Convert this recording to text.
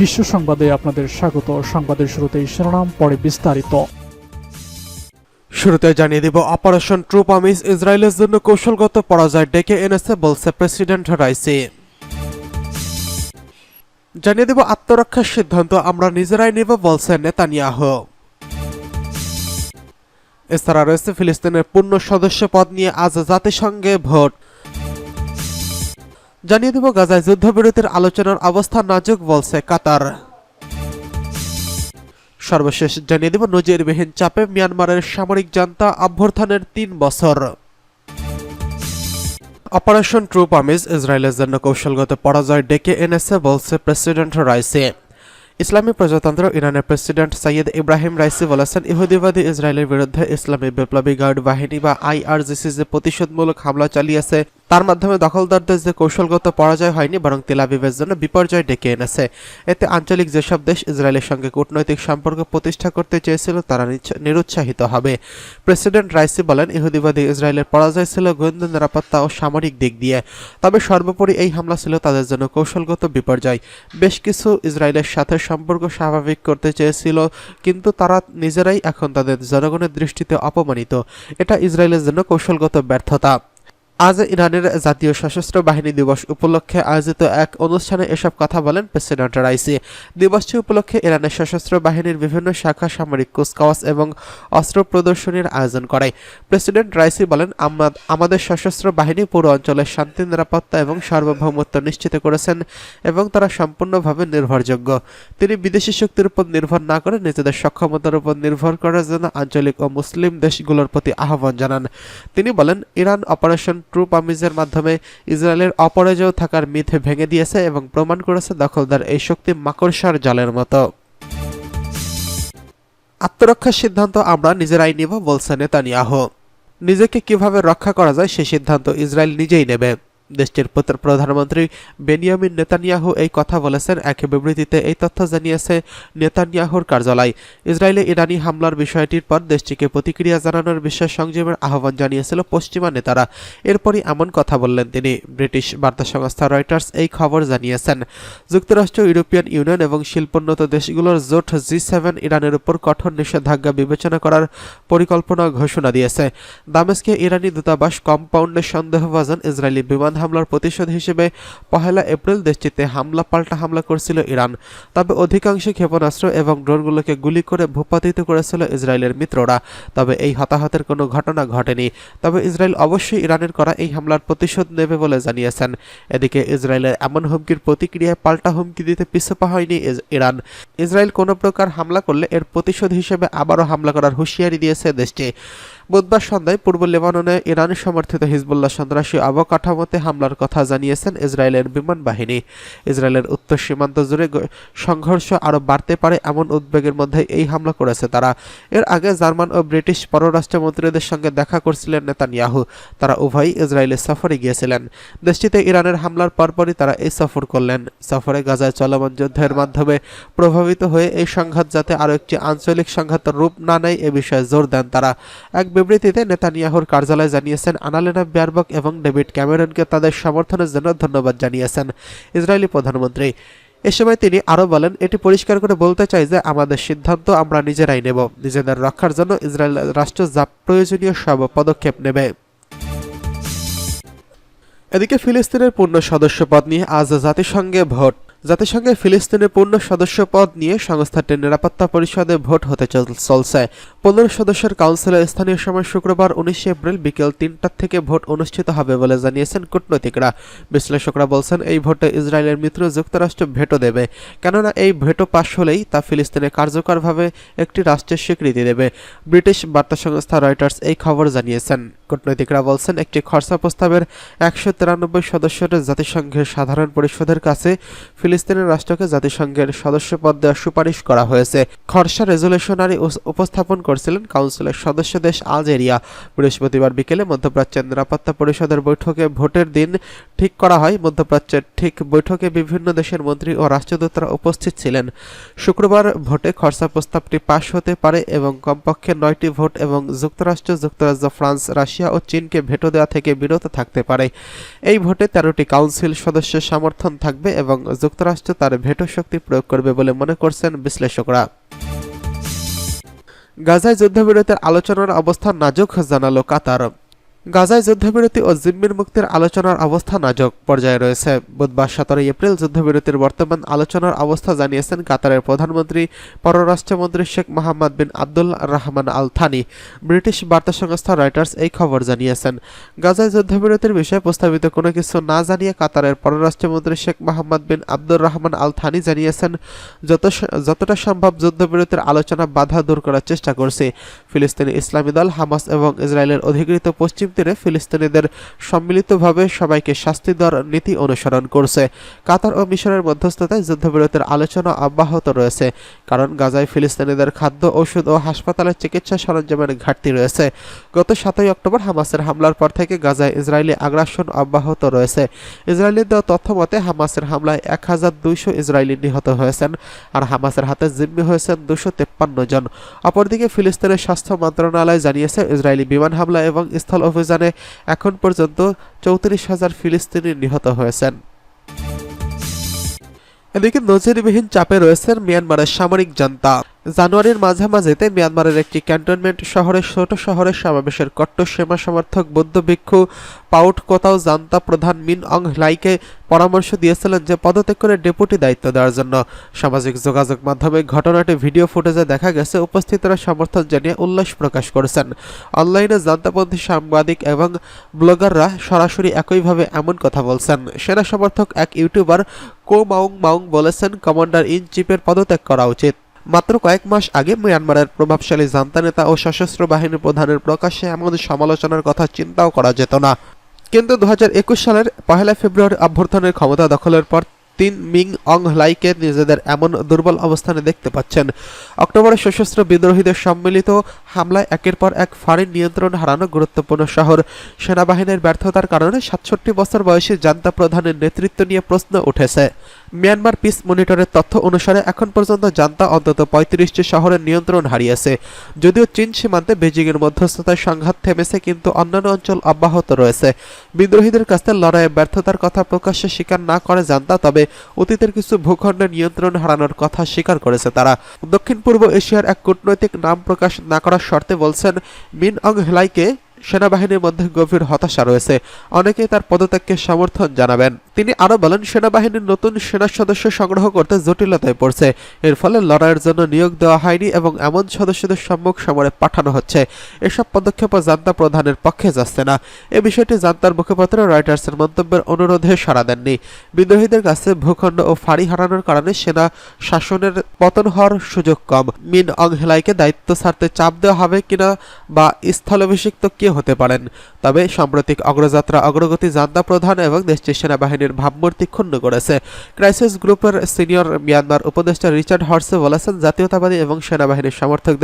বিশ্ব সংবাদে আপনাদের স্বাগত। সংবাদের শুরুতেই শিরোনাম, পরে বিস্তারিত। শুরুতে জানিয়ে দিব অপারেশন ট্রু প্রমিস ইসরায়েলের জন্য কৌশলগত পরাজয় ডেকে এনেছে বলছে প্রেসিডেন্ট রাইসি জানিয়ে দেব, আত্মরক্ষার সিদ্ধান্ত আমরা নিজেরাই নেব, বলছে নেতানিয়াহু। এছাড়া রয়েছে ফিলিস্তিনের পূর্ণ সদস্য পদ নিয়ে আজ জাতিসংঘে ভোট। জানিয়ে দেব গাজায় যুদ্ধবিরতির আলোচনার অবস্থা নাজুক বলছে কাতার। সর্বশেষ জানিয়ে দেব নজিরবিহীন চাপে মিয়ানমারের সামরিক জান্তা অভ্যর্থনের তিন বছর। অপারেশন ট্রু প্রমিস ইসরায়েলের জন্য কৌশলগত পরাজয় ডেকে এনেছে বলছে প্রেসিডেন্ট রাইসি। ইসলামী প্রজাতন্ত্র ইরানের প্রেসিডেন্ট সৈয়দ ইব্রাহিম রাইসি বলেছেন, ইহুদিবাদী ইসরায়েলের বিরুদ্ধে ইসলামী বিপ্লবী গার্ড বাহিনী বা আইআরজিসি যে প্রতিশোধমূলক হামলা চালিয়েছে তার মাধ্যমে দখলদারদের যে কৌশলগত পরাজয় হয়নি, বরং তেলাবিবের জন্য বিপর্যয় ডেকে এনেছে। এতে আঞ্চলিক যেসব দেশ ইসরায়েলের সঙ্গে কূটনৈতিক সম্পর্ক প্রতিষ্ঠা করতে চেয়েছিল, তারা নিরুৎসাহিত হবে। প্রেসিডেন্ট রাইসি বলেন, ইহুদিবাদী ইসরায়েলের পরাজয় ছিল গোয়েন্দা নিরাপত্তা ও সামরিক দিক দিয়ে। তবে সর্বোপরি এই হামলা ছিল তাদের জন্য কৌশলগত বিপর্যয়। বেশ কিছু ইসরায়েলের সাথে সম্পর্ক স্বাভাবিক করতে চেয়েছিল, কিন্তু তারা নিজেরাই এখন তাদের জনগণের দৃষ্টিতে অপমানিত। এটা ইসরায়েলের জন্য কৌশলগত ব্যর্থতা। আজ ইরানের জাতীয় সশস্ত্র বাহিনী দিবস উপলক্ষে আয়োজিত এক অনুষ্ঠানে এসব কথা বলেন প্রেসিডেন্ট রাইসি। দিবসটি উপলক্ষে ইরানের সশস্ত্র বাহিনীর বিভিন্ন শাখা সামরিক কুচকাওয়াজ এবং অস্ত্র প্রদর্শনীর আয়োজন করে। প্রেসিডেন্ট রাইসি বলেন, "আমরা- আমাদের সশস্ত্র বাহিনী পুরো অঞ্চলের শান্তি, নিরাপত্তা এবং সার্বভৌমত্ব নিশ্চিত করেছেন এবং তারা সম্পূর্ণভাবে নির্ভরযোগ্য। তিনি বিদেশি শক্তির উপর নির্ভর না করে নিজেদের সক্ষমতার উপর নির্ভর করার জন্য আঞ্চলিক ও মুসলিম দেশগুলোর প্রতি আহ্বান জানান। তিনি বলেন, ইরান অপারেশন ট্রু পামিজের মাধ্যমে ইসরায়েলের অপরাজয় থাকার মিথ ভেঙে দিয়েছে এবং প্রমাণ করেছে দখলদার এই শক্তি মাকড়সার জালের মতো। আত্মরক্ষার সিদ্ধান্ত আমরা নিজেরাই নিব, বলছে নেতানিয়াহ। নিজেকে কীভাবে রক্ষা করা যায়, সে সিদ্ধান্ত ইসরায়েল নিজেই নেবে। দেশটির প্রধানমন্ত্রী বেনিয়ামিন নেতানিয়াহু এই কথা বলেছেন এক বিবৃতিতে এই তথ্য জানিয়েছে নেতানিয়াহুর কার্যালয়। ইসরায়েলে ইরানি হামলার বিষয়টির পর দেশটিকে প্রতিক্রিয়া জানানোর বিষয়ে সংযমের আহ্বান জানিয়েছিল পশ্চিমা নেতারা। এরপরই এমন কথা বললেন তিনি। ব্রিটিশ বার্তা সংস্থা রয়টার্স এই খবর জানিয়েছেন। যুক্তরাষ্ট্র, ইউরোপিয়ান ইউনিয়ন এবং শিল্পোন্নত দেশগুলোর জোট জি সেভেন ইরানের উপর কঠোর নিষেধাজ্ঞা বিবেচনা করার পরিকল্পনা ঘোষণা দিয়েছে। দামেস্কে ইরানি দূতাবাস কম্পাউন্ডে সন্দেহভাজন ইসরায়েলি বিমান হামলার প্রতিশোধ হিসেবে পহেলা এপ্রিল দেশটিতে হামলা পাল্টা হামলা করছিল ইরান। তবে অধিকাংশ ক্ষেপণাস্ত্র এবং ড্রোনগুলোকে গুলি করে ভূপাতিত করেছিল ইসরায়েলের মিত্ররা। তবে এই হতাহতের কোনো ঘটনা ঘটেনি। তবে ইসরায়েল অবশ্যই ইরানের করা এই হামলার প্রতিশোধ নেবে বলে জানিয়েছেন। এদিকে ইসরায়েলের এমন হুমকির প্রতিক্রিয়ায় পাল্টা হুমকি দিতে পিছপা হয়নি ইরান। ইসরায়েল কোনো প্রকার হামলা করলে এর প্রতিশোধ হিসেবে আবারও হামলা করার হুঁশিয়ারি দিয়েছে দেশটি। বুধবার সন্ধ্যায় পূর্ব লেবাননে ইরান সমর্থিত হিজবুল্লাহ সন্ত্রাসী অবকাঠামোতে হামলার কথা জানিয়েছেন ইসরায়েলের বিমান বাহিনী। ইসরায়েলের উত্তর সীমান্ত জুড়ে সংঘর্ষ আরও বাড়তে পারে এমন উদ্বেগের মধ্যে এই হামলা করেছে তারা। এর আগে জার্মান ও ব্রিটিশ পররাষ্ট্রমন্ত্রীদের সঙ্গে দেখা করছিলেন নেতানিয়াহু। তারা উভয়ই ইসরায়েলে সফরে গিয়েছিলেন। দেশটিতে ইরানের হামলার পরপরই তারা এই সফর করলেন। সফরে গাজায় চলমান যুদ্ধের মাধ্যমে প্রভাবিত হয়ে এই সংঘাত যাতে আরও একটি আঞ্চলিক সংঘাত রূপ না নেয় এ বিষয়ে জোর দেন তারা। এক বিবৃতিতে নেতানিয়াহুর কার্যালয় জানিয়েছেন, আনালেনা বেয়ারবক এবং ডেভিড ক্যামেরনকে তাদের সমর্থনের জন্য ধন্যবাদ জানিয়েছেন ইসরায়েলি প্রধানমন্ত্রী। এ সময় তিনি আরও বলেন, এটি পরিষ্কার করে বলতে চাই যে আমাদের সিদ্ধান্ত আমরা নিজেরাই নেব। নিজেদের রক্ষার জন্য ইসরায়েল রাষ্ট্র যা প্রয়োজনীয় সব পদক্ষেপ নেবে। এদিকে ফিলিস্তিনের পূর্ণ সদস্য পদ নিয়ে আজ জাতিসংঘে ভোট। জাতিসংঘের ফিলিস্তিনের পূর্ণ সদস্য পদ নিয়ে সংস্থাটির নিরাপত্তা পরিষদে ভোট হতে চলছে। পনেরো সদস্যের কাউন্সিলে স্থানীয় সময় শুক্রবার উনিশে এপ্রিল বিকেল তিনটার থেকে ভোট অনুষ্ঠিত হবে বলে জানিয়েছেন কূটনৈতিকরা। বিশ্লেষকরা বলছেন, এই ভোটে ইসরায়েলের মিত্র যুক্তরাষ্ট্র ভেটো দেবে। কেননা এই ভেটো পাশ হলেই তা ফিলিস্তিনে কার্যকরভাবে একটি রাষ্ট্রের স্বীকৃতি দেবে। ব্রিটিশ বার্তা সংস্থা রয়টার্স এই খবর জানিয়েছেন। কূটনৈতিকরা বলছেন, একটি খরচা প্রস্তাবের একশো তিরানব্বই সদস্যের জাতিসংঘের সাধারণ পরিষদের কাছে ফিলিস্তিনের রাষ্ট্রকে জাতিসংঘের সদস্য পদ দেওয়ার সুপারিশ করা হয়েছে। খরসা রেজলিউশনারি উস- উপস্থাপন করছিলেন কাউন্সিলের সদস্য দেশ আলজেরিয়া। বৃহস্পতিবার বিকেলে মধ্যপ্রাচ্যের নিরাপত্তা পরিষদের বৈঠকে ভোটের দিন ঠিক করা হয়। মধ্যপ্রাচ্যের ঠিক বৈঠকে বিভিন্ন দেশের মন্ত্রী ও রাষ্ট্রদূতরা উপস্থিত ছিলেন। শুক্রবার ভোটে খরচা প্রস্তাবটি পাশ হতে পারে এবং কমপক্ষে নয়টি ভোট এবং যুক্তরাষ্ট্র, যুক্তরাজ্য, ফ্রান্স, রাশিয়া ও চীনকে ভেটো দেওয়া থেকে বিরত থাকতে পারে। এই ভোটে তেরোটি কাউন্সিল সদস্যের সমর্থন থাকবে এবং যুক্তরাষ্ট্র তার ভেটো শক্তি প্রয়োগ করবে বলে মনে করছেন বিশ্লেষকরা। গাজায় যুদ্ধবিরতির আলোচনার অবস্থা নাজুক, জানালো কাতার। গাজায় যুদ্ধবিরতি ও জিম্মির মুক্তির আলোচনার অবস্থা নাজুক পর্যায়ে রয়েছে। বুধবার সতেরোই এপ্রিল যুদ্ধবিরতির বর্তমান আলোচনার অবস্থা জানিয়েছেন কাতারের প্রধানমন্ত্রী, পররাষ্ট্রমন্ত্রী Sheikh Mohammed bin Abdul Rahman Al Thani British বার্তা সংস্থা রয়টার্স এই খবর জানিয়েছেন। গাজায় যুদ্ধবিরতির বিষয়ে প্রস্তাবিত কোনো কিছু না জানিয়ে কাতারের পররাষ্ট্রমন্ত্রী Sheikh Mohammed bin Abdur Rahman Al Thani জানিয়েছেন, যত যতটা সম্ভব যুদ্ধবিরতির আলোচনা বাধা দূর করার চেষ্টা করছে। ফিলিস্তিনি ইসলামী দল, হামাস এবং ইসরায়েলের অধিকৃত পশ্চিম তীরে ফিলিস্তিনিদের সম্মিলিতভাবে সবাইকে শাস্তি দেওয়ার নীতি অনুসরণ করছে। কাতার ও মিশরের মধ্যস্থতায় যুদ্ধবিরতির আলোচনা অব্যাহত রয়েছে, কারণ গাজায় ফিলিস্তিনিদের খাদ্য, ওষুধ ও হাসপাতালের চিকিৎসা সরঞ্জামের ঘাটতি রয়েছে। গত সাতই অক্টোবর হামাসের হামলার পর থেকে গাজায় ইসরায়েলি আগ্রাসন অব্যাহত রয়েছে। ইসরায়েলি দেওয়া তথ্য মতে, হামাসের হামলায় এক হাজার দুইশো ইসরায়েলি নিহত হয়েছেন আর হামাসের হাতে জিম্মি হয়েছেন দুশো তেপ্পান্ন জন। অপরদিকে ফিলিস্তিনের স্বাস্থ্য মন্ত্রণালয় জানিয়েছে, ইসরায়েলি বিমান হামলা এবং স্থল অভিযানে এখন পর্যন্ত চৌত্রিশ হাজার ফিলিস্তিনি নিহত হয়েছেন। এদিকে নজিরবিহীন চাপে রয়েছেন মিয়ানমারের সামরিক জান্তা। জানুয়ারির মাঝামাঝিতে মিয়ানমারের একটি ক্যান্টনমেন্ট শহরের ছোট শহরের সমাবেশের কট্টর সীমা সমর্থক বৌদ্ধ ভিক্ষু পাউট কোথাও জান্তা প্রধান মিন অং লাইকে পরামর্শ দিয়েছিলেন যে পদত্যাগ করে ডেপুটি দায়িত্ব দেওয়ার জন্য। সামাজিক যোগাযোগ মাধ্যমে ঘটনাটি ভিডিও ফুটেজে দেখা গেছে, উপস্থিতরা সমর্থন জানিয়ে উল্লাস প্রকাশ করেছেন। অনলাইনে জান্তাপন্থী সাংবাদিক এবং ব্লগাররা সরাসরি একইভাবে এমন কথা বলছেন। সেনা সমর্থক এক ইউটিউবার কো মাউং মাউং বলেছেন, কমান্ডার ইন চিফের পদত্যাগ করা উচিত। মাত্র কয়েক মাস আগে মিয়ানমারের প্রভাবশালী জান্তা নেতা ও সশস্ত্র বাহিনীর প্রধানের প্রকাশ্যে এমন সমালোচনার কথা চিন্তাও করা যেত না। কিন্তু দুহাজার একুশ সালের পহেলা ফেব্রুয়ারি অভ্যর্থনের ক্ষমতা দখলের পর তিন মিং অং হ্লাইকে নিজেদের এমন দুর্বল অবস্থানে দেখতে পাচ্ছেন। অক্টোবরে সশস্ত্র বিদ্রোহীদের সম্মিলিত হামলায় একের পর এক ফাঁড়ির নিয়ন্ত্রণ হারানো গুরুত্বপূর্ণ শহর। সেনাবাহিনীর ব্যর্থতার কারণে সাতষট্টি বছর বয়সী জান্তা প্রধানের নেতৃত্ব নিয়ে প্রশ্ন উঠেছে। মিয়ানমার পিস মনিটরের তথ্য অনুসারে এখন পর্যন্ত জান্তা অন্তত পঁয়ত্রিশটি শহরের নিয়ন্ত্রণ হারিয়েছে। যদিও চীন সীমান্তে বেজিংয়ের মধ্যস্থতায় সংঘাত থেমেছে, কিন্তু অন্যান্য অঞ্চল অব্যাহত রয়েছে। বিদ্রোহীদের কাছে লড়াইয়ে ব্যর্থতার কথা প্রকাশ্যে স্বীকার না করে জান্তা, তবে অতীতের কিছু ভূখণ্ডে নিয়ন্ত্রণ হারানোর কথা স্বীকার করেছে তারা। দক্ষিণ পূর্ব এশিয়ার এক কূটনৈতিক নাম প্রকাশ না করার শর্তে বলছেন মিন অং হেলাইকে সেনাবাহিনীর মধ্যে গভীর হতাশা রয়েছে। অনেকেই তার পদত্যাগকে সমর্থন জানাবেন। তিনি আরও বলেন, সেনাবাহিনীর নতুন সেনা সদস্য সংগ্রহ করতে জটিলতায় পড়ছে। এর ফলে লড়াইয়ের জন্য নিয়োগ দেওয়া হয়নি এবং এমন সদস্যদের সম্মুখ সমরে পাঠানো হচ্ছে। এসব পদক্ষেপ জান্তা প্রধানের পক্ষে যাচ্ছে না। এ বিষয়টি জান্তার মুখপাত্র রয়টার্সের মন্তব্যের অনুরোধে সাড়া দেননি। বিদ্রোহীদের কাছে ভূখণ্ড ও ফাঁড়ি হারানোর কারণে সেনা শাসনের পতন হওয়ার সুযোগ কম। মিন অং হেলাইকে দায়িত্ব ছাড়তে চাপ দেওয়া হবে কিনা বা স্থলাভিষিক্ত কে হতে পারেন। তবে সাম্প্রতিক অগ্রযাত্রা অগ্রগতি জান্দা প্রধান এবং দেশটির সেনাবাহিনীর ভাবমূর্তি ক্ষুণ্ণ করেছে। ক্রাইসিস গ্রুপের সিনিয়র মিয়ানমার উপদেষ্টা রিচার্ড হর্সে বলেছেন, জাতীয়তাবাদী এবং সেনাবাহিনীর সমর্থকদের